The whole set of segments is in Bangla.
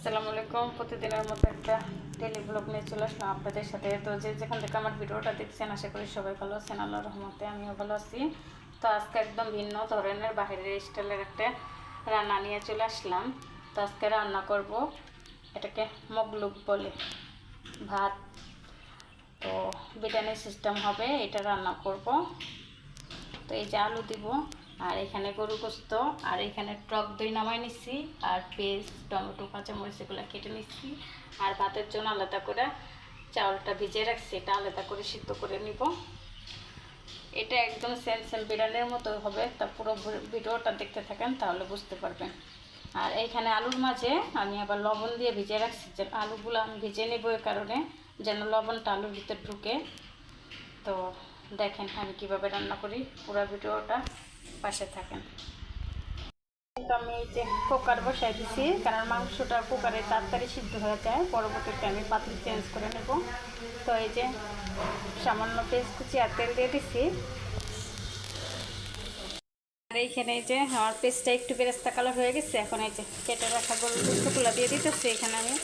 আসসালামু আলাইকুম। প্রতিদিনের মতো একটা ডেলি ব্লগ নিয়ে চলে আসলাম আপনাদের সাথে। তো যে যেখান থেকে আমার ভিডিওটা দেখছেন, আশা করি সবাই ভালো আছেন। আল্লাহ রহমতে আমিও ভালো আছি। তো আজকে একদম ভিন্ন ধরনের বাহিরের স্টাইলের একটা রান্না নিয়ে চলে আসলাম। তো আজকে রান্না করব এটাকে মগলুক বলে, ভাত। তো বিরিয়ানি সিস্টেম হবে, এটা রান্না করব। তো এই যে আলু দিব। আর এখানে গরু গোস্ত, আর এখানে টক দই নামাই নিচ্ছি আর পেস্ট টমেটো, কাঁচামরিচ এগুলো কেটে নিচ্ছি আর ভাতের জন্য আলাদা করে চাউলটা ভিজিয়ে রাখছি, এটা আলাদা করে সিদ্ধ করে নিব। এটা একদম সেম সেম বিরিয়ানির মতো হবে, তা পুরো ভিডিওটা দেখতে থাকেন, তাহলে বুঝতে পারবেন। আর এইখানে আলুর মাঝে আমি আবার লবণ দিয়ে ভিজিয়ে রাখছি, যে আলুগুলো আমি ভিজিয়ে নেব এই কারণে, যেন লবণটা আলুর ভিতরে ঢুকে। তো দেখেন আমি কীভাবে রান্না করি, পুরো ভিডিওটা পাশে থাকেন। তো আমি এই যে কুকার বসাই দিছি, কারণ মাংসটা কুকারে তাড়াতাড়ি সিদ্ধ হয়ে যায়, পরবর্তীতে আমি পাত্র চেঞ্জ করে নেব। তো এই যে সামান্য পেস্ট কুচি আর তেল দিয়ে দিছি। আর এইখানে এই যে আমার পেস্টটা একটু বেরেস্তা কালার হয়ে গেছে, এখন এই যে কেটে রাখা গরুর গুস্তগুলো দিয়ে দিতেছি। এখানে আমি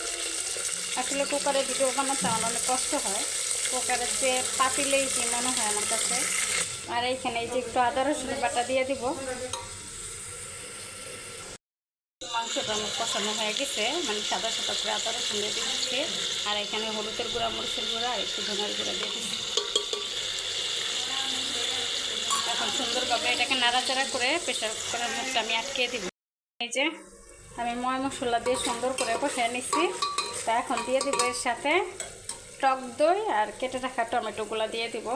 আসলে কুকারে ভিডিও বানাতে আমার অনেক কষ্ট হয়। কুকারের যে পাতিলেই মনে হয় আমার কাছে? আর এইখানে এই যে একটু আদা রসুন বাটা দিয়ে দিব। মাংসটা আমার কষানো হয়ে গেছে। মানে সাদা সাদা করে আদা রসুন দিয়ে দিচ্ছি। আর এখানে হলুদের গুঁড়া, মরিচের গুঁড়া আর একটু ধনের গুঁড়া দিয়ে দিচ্ছি। এখন সুন্দরভাবে এটাকে নাড়াচাড়া করে প্রেশার কুকারের মুখটা আমি আটকে দিব। এই যে আমি ময় মশলা দিয়ে সুন্দর করে কষিয়ে নিচ্ছি। তা এখন দিয়ে দিব এর সাথে টক দই আর কেটে রাখা টমেটোগুলো দিয়ে দিব।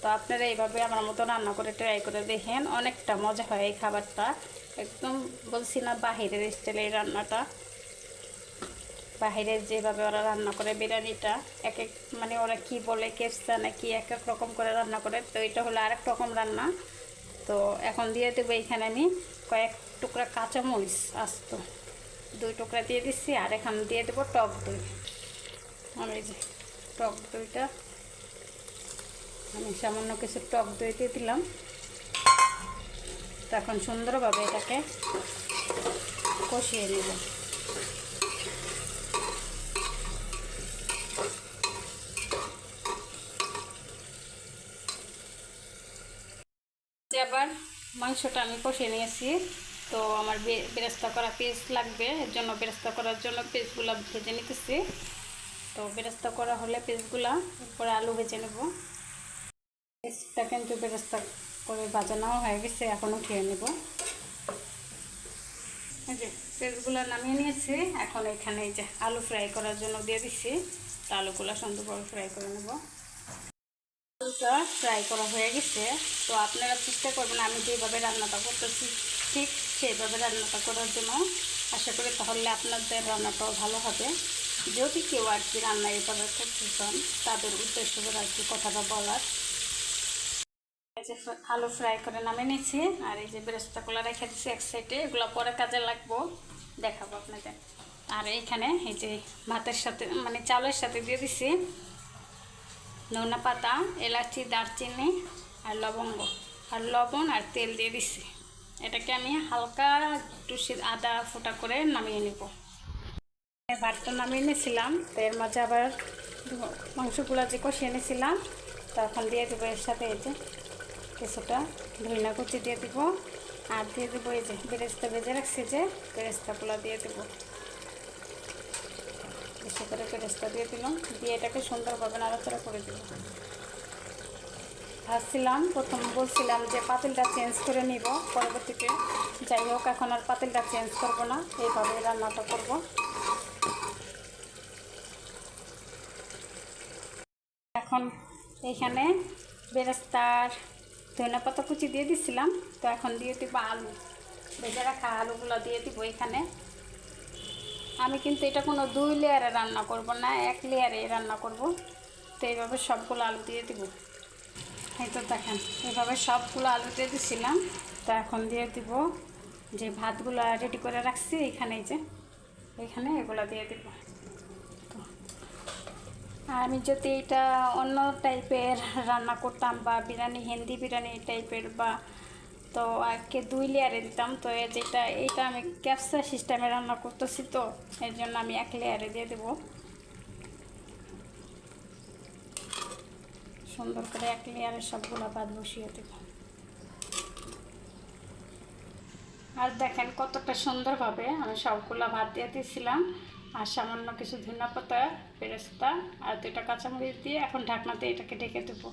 তো আপনারা এইভাবে আমার মতো রান্না করে ট্রাই করে দেখেন, অনেকটা মজা হয় এই খাবারটা। একদম বলছি না বাহিরের স্টাইলে এই রান্নাটা। বাহিরের যেভাবে ওরা রান্না করে, বিরিয়ানিটা, এক এক মানে ওরা কি বলে, কেপসা না কি এক এক রকম করে রান্না করে, তো এটা হলো আরেক রকম রান্না। তো এখন দিয়ে দেবো এইখানে আমি কয়েক টুকরা কাঁচামরিচ আসতো। দুই টুকরা দিয়ে দিচ্ছি আর এখন দিয়ে দেবো টক দই। আমি টক দইটা। আমি সামান্য কিছু টক দই দিয়ে দিলাম। তখন সুন্দরভাবে এটাকে কষিয়ে নেব। আবার মাংসটা আমি কষিয়ে নিয়েছি, তো আমার বেরেস্তা করা পেস্ট লাগবে। এর জন্য বেরেস্তা করার জন্য পেস্টগুলো ভেজে নিতেছি। তো বেরেস্তা করা হলে পেস্টগুলো পরে আলু ভেজে নেব। পেস্টটা কিন্তু বেরেস্তা করে বাজানোও হয়ে গেছে, এখন উঠিয়ে নেব। যে পেস্টগুলো নামিয়ে নিয়েছি, এখন এখানে এই যে আলু ফ্রাই করার জন্য দিয়ে দিচ্ছি তো আলুগুলো সুন্দরভাবে ফ্রাই করে নেব। আলুটা ফ্রাই করা হয়ে গেছে, তো আপনারা চেষ্টা করবেন, আমি যেভাবে রান্নাটা করতেছি, ঠিক সেইভাবে রান্নাটা করার জন্য। আশা করি তাহলে আপনাদের রান্নাটাও ভালো হবে। যদি কেউ আর কি রান্না এভাবে করতে চান, তাদের উদ্দেশ্য করে আর কি কথাটা বলার। আলু ফ্রাই করে নামে নিয়েছি আর এই যে বেরেস্তাগুলো রেখে দিচ্ছি এক সাইডে, এগুলো পরে কাজে লাগবো। দেখাবো আপনাদের। আর এইখানে এই যে ভাতের সাথে মানে চালের সাথে দিয়ে দিছি ধনা পাতা, এলাচি, দারচিনি আর লবঙ্গ। আর লবণ আর তেল দিয়ে দিছি এটাকে আমি হালকা একটু আদা ফোটা করে নামিয়ে নেব। ভাতটা নামিয়ে নিয়েছিলাম তো এর মাঝে আবার মাংসগুলো যে কষিয়ে এনেছিলাম তখন দিয়ে দেবো এর সাথে এই যে কিছুটা ধনিয়া কুচি দিয়ে দিব। আর দিয়ে দেবো এই যে বেরেস্তা ভেজে রাখছি যে, বেরেস্তাগুলো দিয়ে দেবো। বেশি করে বেরেস্তা দিয়ে দিলাম, দিয়ে এটাকে সুন্দরভাবে নাড়াচাড়া করে দেবো। ভাবছিলাম প্রথম বলছিলাম যে পাতিলটা চেঞ্জ করে নিব, পরবর্তীতে যাই হোক, এখন আর পাতিলটা চেঞ্জ করব না এইভাবে রান্নাটা করব। এখন এইখানে বেরেস্তার ধনিয়া পাতা কুচি দিয়ে দিছিলাম, তো এখন দিয়ে দিব আলু। ভেজে রাখা আলুগুলো দিয়ে দিব এখানে। আমি কিন্তু এটা কোনো দুই লেয়ারে রান্না করব না, এক লেয়ারে রান্না করব। তো এইভাবে সবগুলো আলু দিয়ে দিব। এই তো দেখেন, এইভাবে সবগুলো আলু দিয়ে দিছিলাম। তো এখন দিয়ে দিব যে ভাতগুলো রেডি করে রাখছি, এখানে যে, এখানে এগুলো দিয়ে দিব। আমি যদি এটা অন্য টাইপের রান্না করতাম বা বিরিয়ানি, হিন্দি বিরিয়ানি টাইপের বা, তো আজকে দুই লেয়ারে দিতাম। তো যেটা, এইটা আমি ক্যাপসা সিস্টেমে রান্না করতেছি তো, এর জন্য আমি এক লেয়ারে দিয়ে দেবো। সুন্দর করে এক লেয়ারে সবগুলো ভাত বসিয়ে দেবো। আর দেখেন কতটা সুন্দরভাবে আমি সবগুলো ভাত দিয়ে দিয়েছিলাম আর সামান্য কিছু ধনিয়া পাতা পেরেস্তা আর দুটা কাঁচামরিচ দিয়ে এখন ঢাকনাতে এটাকে ঢেকে দেবো।